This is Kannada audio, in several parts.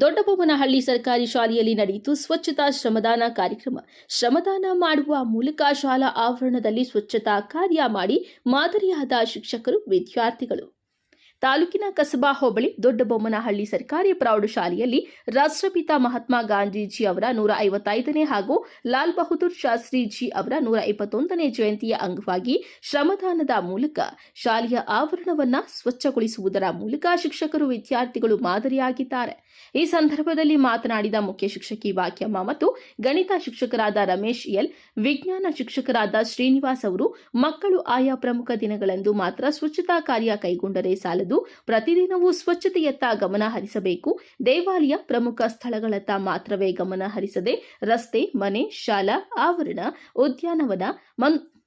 ದೊಡ್ಡಬೊಮ್ಮನಹಳ್ಳಿ ಸರ್ಕಾರಿ ಶಾಲೆಯಲ್ಲಿ ನಡೆಯಿತು ಸ್ವಚ್ಛತಾ ಶ್ರಮದಾನ ಕಾರ್ಯಕ್ರಮ. ಶ್ರಮದಾನ ಮಾಡುವ ಮೂಲಕ ಶಾಲಾ ಆವರಣದಲ್ಲಿ ಸ್ವಚ್ಛತಾ ಕಾರ್ಯ ಮಾಡಿ ಮಾದರಿಯಾದ ಶಿಕ್ಷಕರು, ವಿದ್ಯಾರ್ಥಿಗಳು. ತಾಲೂಕಿನ ಕಸಬಾ ಹೋಬಳಿ ದೊಡ್ಡಬೊಮ್ಮನಹಳ್ಳಿ ಸರ್ಕಾರಿ ಪ್ರೌಢಶಾಲೆಯಲ್ಲಿ ರಾಷ್ಟ್ರಪಿತ ಮಹಾತ್ಮ ಗಾಂಧೀಜಿ ಅವರ ನೂರ ಐವತ್ತೈದನೇ ಹಾಗೂ ಲಾಲ್ ಬಹದ್ದೂರ್ ಶಾಸ್ತ್ರಿಜಿ ಅವರ ನೂರ ಇಪ್ಪತ್ತೊಂದನೇ ಜಯಂತಿಯ ಅಂಗವಾಗಿ ಶ್ರಮದಾನದ ಮೂಲಕ ಶಾಲೆಯ ಆವರಣವನ್ನ ಸ್ವಚ್ಛಗೊಳಿಸುವುದರ ಮೂಲಕ ಶಿಕ್ಷಕರು ವಿದ್ಯಾರ್ಥಿಗಳು ಮಾದರಿಯಾಗಿದ್ದಾರೆ. ಈ ಸಂದರ್ಭದಲ್ಲಿ ಮಾತನಾಡಿದ ಮುಖ್ಯ ಶಿಕ್ಷಕಿ ವಾಕ್ಯಮ್ಮ ಮತ್ತು ಗಣಿತ ಶಿಕ್ಷಕರಾದ ರಮೇಶ್ ಎಲ್, ವಿಜ್ಞಾನ ಶಿಕ್ಷಕರಾದ ಶ್ರೀನಿವಾಸ್ ಅವರು, ಮಕ್ಕಳು ಆಯಾ ಪ್ರಮುಖ ದಿನಗಳಂದು ಮಾತ್ರ ಸ್ವಚ್ಛತಾ ಕಾರ್ಯ ಕೈಗೊಂಡರೆ ಸಾಲದು. ಪ್ರತಿದಿನವೂ ಸ್ವಚ್ಛತೆಯತ್ತ ಗಮನ ಹರಿಸಬೇಕು. ದೇವಾಲಯ ಪ್ರಮುಖ ಸ್ಥಳಗಳತ್ತ ಮಾತ್ರವೇ ಗಮನ ಹರಿಸದೆ ರಸ್ತೆ, ಮನೆ, ಶಾಲಾ, ಆವರಣ, ಉದ್ಯಾನವನ, ಮನ್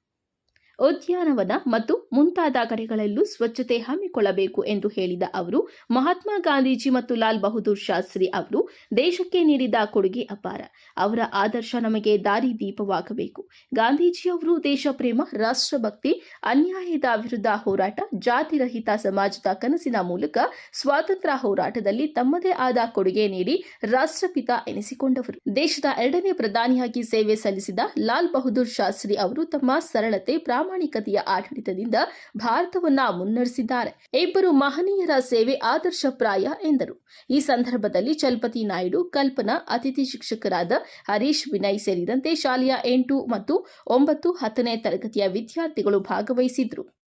ಉದ್ಯಾನವನ ಮತ್ತು ಮುಂತಾದ ಕಡೆಗಳಲ್ಲೂ ಸ್ವಚ್ಛತೆ ಹಮ್ಮಿಕೊಳ್ಳಬೇಕು ಎಂದು ಹೇಳಿದ ಅವರು, ಮಹಾತ್ಮ ಗಾಂಧೀಜಿ ಮತ್ತು ಲಾಲ್ ಬಹದ್ದೂರ್ ಶಾಸ್ತ್ರಿ ಅವರು ದೇಶಕ್ಕೆ ನೀಡಿದ ಕೊಡುಗೆ ಅಪಾರ. ಅವರ ಆದರ್ಶ ನಮಗೆ ದಾರಿ ದೀಪವಾಗಬೇಕು. ಗಾಂಧೀಜಿ ಅವರು ದೇಶ ಪ್ರೇಮ ರಾಷ್ಟ್ರಭಕ್ತಿ, ಅನ್ಯಾಯದ ವಿರುದ್ಧ ಹೋರಾಟ, ಜಾತಿರಹಿತ ಸಮಾಜದ ಕನಸಿನ ಮೂಲಕ ಸ್ವಾತಂತ್ರ್ಯ ಹೋರಾಟದಲ್ಲಿ ತಮ್ಮದೇ ಆದ ಕೊಡುಗೆ ನೀಡಿ ರಾಷ್ಟ್ರಪಿತ ಎನಿಸಿಕೊಂಡವರು. ದೇಶದ ಎರಡನೇ ಪ್ರಧಾನಿಯಾಗಿ ಸೇವೆ ಸಲ್ಲಿಸಿದ ಲಾಲ್ ಬಹದ್ದೂರ್ ಶಾಸ್ತ್ರಿ ಅವರು ತಮ್ಮ ಸರಳತೆ ಪ್ರಾಮಾಣಿಕತೆಯ ಆಡಳಿತದಿಂದ ಭಾರತವನ್ನ ಮುನ್ನಡೆಸಿದ್ದಾರೆ. ಇಬ್ಬರು ಮಹನೀಯರ ಸೇವೆ ಆದರ್ಶಪ್ರಾಯ ಎಂದರು. ಈ ಸಂದರ್ಭದಲ್ಲಿ ಚಲಪತಿ ನಾಯ್ಡು, ಕಲ್ಪನಾ ಅತಿಥಿ ಶಿಕ್ಷಕರಾದ ಹರೀಶ್ ವಿನಯ್ ಸೇರಿದಂತೆ ಶಾಲೆಯ ಎಂಟು ಮತ್ತು ಒಂಬತ್ತು ಹತ್ತನೇ ತರಗತಿಯ ವಿದ್ಯಾರ್ಥಿಗಳು ಭಾಗವಹಿಸಿದ್ರು.